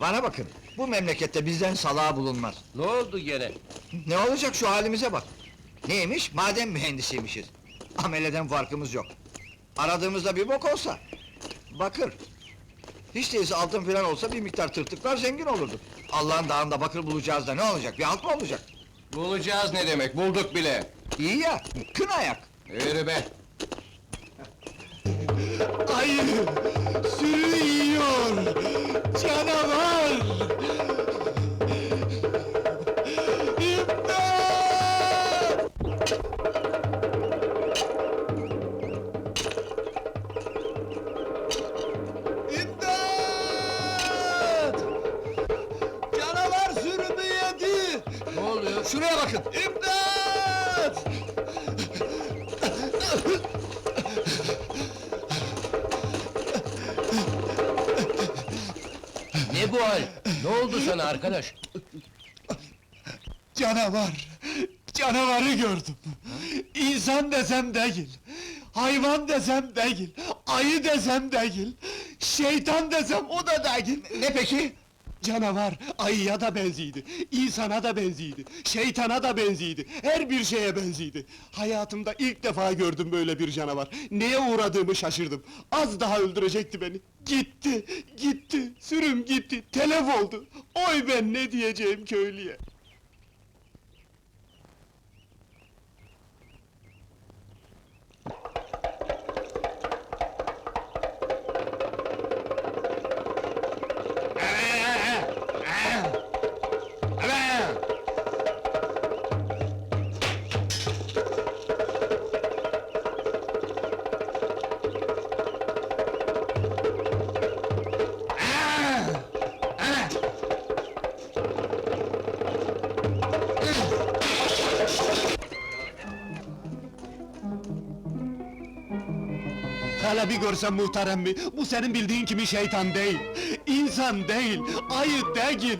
Bana bakın, bu memlekette bizden salağa bulunmaz. Ne oldu gene? Ne olacak şu halimize bak. Neymiş? Maden mühendisiymişiz. Ameleden farkımız yok. Aradığımızda bir bok olsa... Bakır. Hiç değilse altın filan olsa bir miktar tırtıklar zengin olurduk. Allah'ın dağında bakır bulacağız da ne olacak? Bir halt mı olacak? Bulacağız ne demek, bulduk bile. İyi ya, kın ayak. Yürü be! Ayı! Sürü yiyor! Canavar! Şuraya bakın! İmdat! Ne bu hal? Ne oldu sana arkadaş? Canavar! Canavarı gördüm! İnsan desem değil, hayvan desem değil, ayı desem değil, şeytan desem o da değil! Ne peki? Canavar, ayıya da benziydi, insana da benziydi, şeytana da benziydi, her bir şeye benziydi! Hayatımda ilk defa gördüm böyle bir canavar, neye uğradığımı şaşırdım, az daha öldürecekti beni! Gitti, gitti, sürüm gitti, telef oldu! Oy ben ne diyeceğim köylüye! Hala bir görsen muhterem mi? Bu senin bildiğin kimi şeytan değil, insan değil, ayı değil,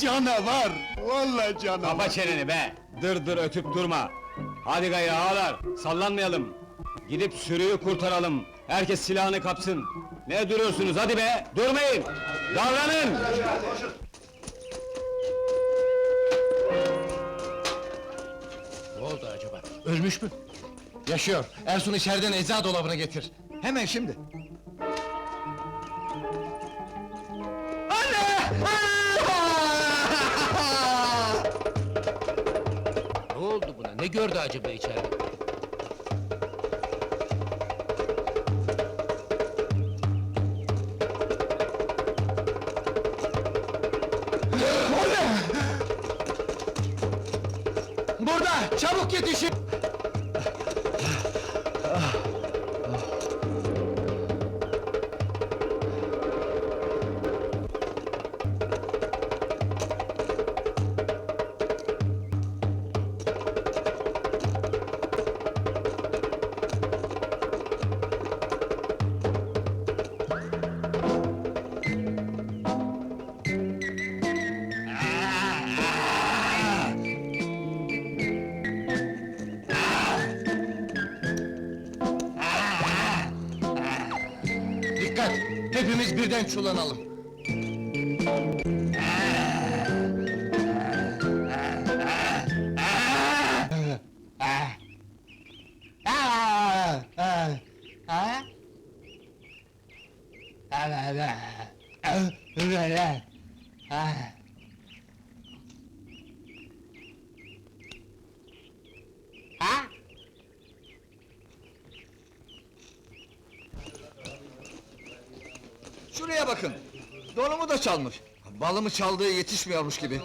canavar! Vallahi canavar! Kapa çeneni be! Dır dır ötüp durma! Hadi gayrı ağalar, sallanmayalım! Gidip sürüyü kurtaralım! Herkes silahını kapsın! Ne duruyorsunuz hadi be! Durmayın! Davranın! Ne oldu acaba? Ölmüş mü? Yaşıyor. Ersun içeriden ecza dolabını getir. Hemen şimdi. Ne oldu buna? Ne gördü acaba içeride? Burada! Çabuk yetişin! Dikkat! Hepimiz birden çulanalım. Şuraya bakın! Donumu da çalmış. Balımı çaldığı yetişmiyormuş gibi.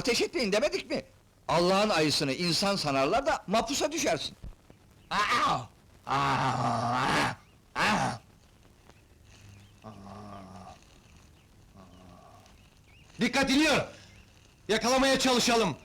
Ateş etmeyin demedik mi? Allah'ın ayısını insan sanarlar da mapusa düşersin. Dikkat iniyor! Yakalamaya çalışalım!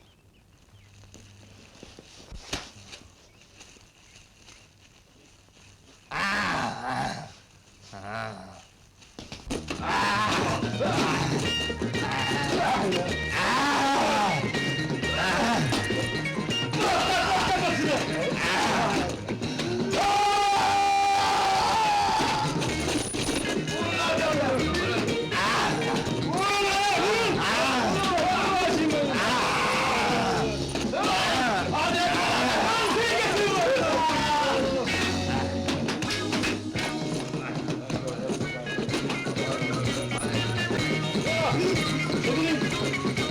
どうも。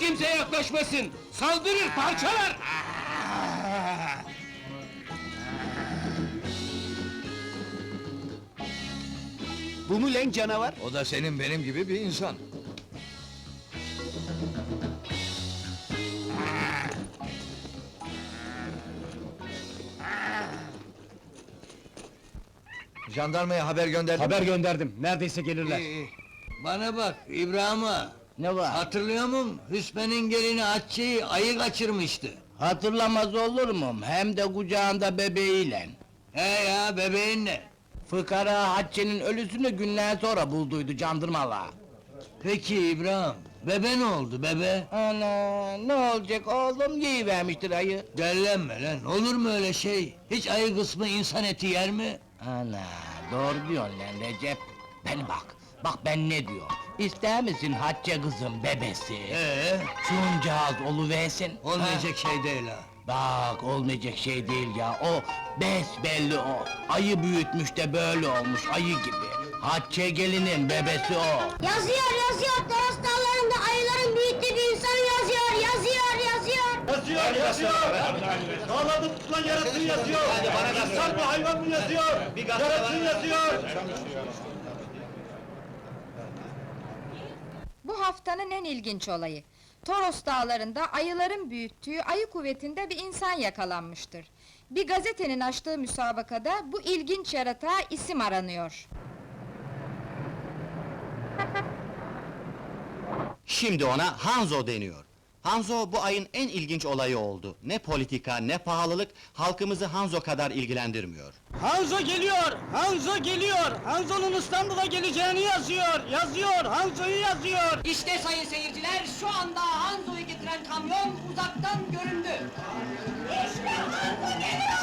Kimse yaklaşmasın! Saldırır, parçalar! Bu mu lan canavar? O da senin benim gibi bir insan. Jandarmaya haber gönderdim. Haber gönderdim, neredeyse gelirler. Bana bak İbrahim ağa, Ne var? hatırlıyor musun? Hüsmen'in gelini Atçı'yı ayı kaçırmıştı. Hatırlamaz olur muyum? Hem de kucağında bebeğiyle. He ya, bebeğinle. Fıkara Hatice'nin ölüsünü günler sonra bulduydu candırmalı. Peki İbrahim, bebe ne oldu bebe? Ana, ne olacak oğlum yiyivermiştir ayı. Dellenme lan, olur mu öyle şey? Hiç ayı kısmı insan eti yer mi? Ana, doğru diyorsun lan Recep. Beni bak, bak ben ne diyorum. İster misin Hatice kızım bebesi? Ee, Şuncağız oluversin. olmayacak şey değil ha. Bak olmayacak şey değil ya. O besbelli o. Ayı büyütmüş de böyle olmuş ayı gibi. Hatice gelinin bebesi o. Yazıyor yazıyor Toros dağlarında ayıların büyüttüğü bir insan yazıyor yazıyor yazıyor. Yazıyor, yazıyor! Dağlarda tutulan yaratın yazıyor! İnsan mı, hayvan mı yazıyor? Yaratın yazıyor! Bu haftanın en ilginç olayı. Toros dağlarında ayıların büyüttüğü ayı kuvvetinde bir insan yakalanmıştır. Bir gazetenin açtığı müsabakada bu ilginç yaratığa isim aranıyor. Şimdi ona Hanzo deniyor. Hanzo bu ayın en ilginç olayı oldu. Ne politika ne pahalılık halkımızı Hanzo kadar ilgilendirmiyor. Hanzo geliyor! Hanzo geliyor! Hanzo'nun İstanbul'a geleceğini yazıyor! Yazıyor! Hanzo'yu yazıyor! İşte sayın seyirciler, şu anda Hanzo'yu getiren kamyon uzaktan göründü. İşte Hanzo geliyor!